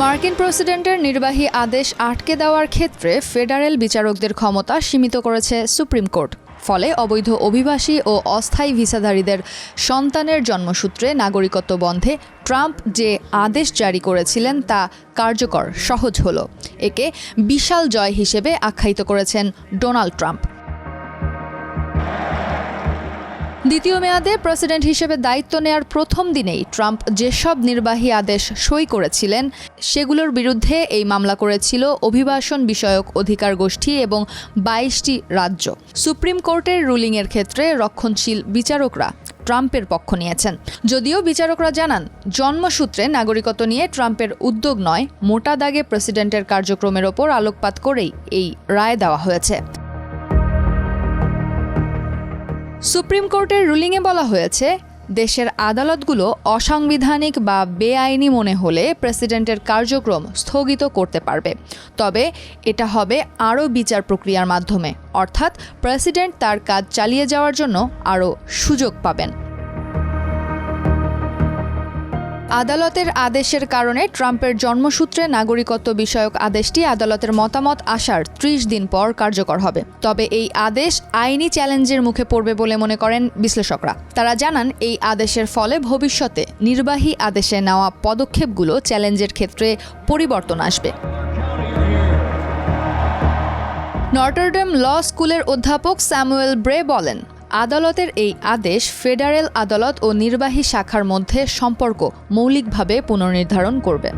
মার্কিন প্রেসিডেন্টের নির্বাহী আদেশ আটকে দেওয়ার ক্ষেত্রে ফেডারেল বিচারকদের ক্ষমতা সীমিত করেছে সুপ্রিম কোর্ট। ফলে অবৈধ অভিবাসী ও অস্থায়ী ভিসাধারীদের সন্তানের জন্মসূত্রে নাগরিকত্ব বন্ধে ট্রাম্প যে আদেশ জারি করেছিলেন তা কার্যকর, সহজ হল। একে বিশাল জয় হিসেবে আখ্যায়িত করেছেন ডোনাল্ড ট্রাম্প। দ্বিতীয় মেয়াদে প্রেসিডেন্ট হিসেবে দায়িত্ব নেয়ার প্রথম দিনেই ট্রাম্প যেসব নির্বাহী আদেশ সই করেছিলেন, সেগুলোর বিরুদ্ধে এই মামলা করেছিল অভিবাসন বিষয়ক অধিকার গোষ্ঠী এবং বাইশটি রাজ্য। সুপ্রিম কোর্টের রুলিংয়ের ক্ষেত্রে রক্ষণশীল বিচারকরা ট্রাম্পের পক্ষ নিয়েছেন। যদিও বিচারকরা জানান, জন্মসূত্রে নাগরিকত্ব নিয়ে ট্রাম্পের উদ্যোগ নয়, মোটা দাগে প্রেসিডেন্টের কার্যক্রমের ওপর আলোকপাত করেই এই রায় দেওয়া হয়েছে। সুপ্রিম কোর্টের রুলিংয়ে বলা হয়েছে, দেশের আদালতগুলো অসাংবিধানিক বা বেআইনি মনে হলে প্রেসিডেন্টের কার্যক্রম স্থগিত করতে পারবে। তবে এটা হবে আরও বিচার প্রক্রিয়ার মাধ্যমে, অর্থাৎ প্রেসিডেন্ট তার কাজ চালিয়ে যাওয়ার জন্য আরও সুযোগ পাবেন। আদালতের আদেশের কারণে ট্রাম্পের জন্মসূত্রে নাগরিকত্ব বিষয়ক আদেশটি আদালতের মতামত আসার ত্রিশ দিন পর কার্যকর হবে। তবে এই আদেশ আইনি চ্যালেঞ্জের মুখে পড়বে বলে মনে করেন বিশ্লেষকরা। তারা জানান, এই আদেশের ফলে ভবিষ্যতে নির্বাহী আদেশে নেওয়া পদক্ষেপগুলো চ্যালেঞ্জের ক্ষেত্রে পরিবর্তন আসবে। নটরডেম ল স্কুলের অধ্যাপক স্যামুয়েল ব্রে বলেন আদালতের এই আদেশ ফেডারেল আদালত ও নির্বাহী শাখার মধ্যে সম্পর্ক মৌলিকভাবে পুনর্নির্ধারণ করবে।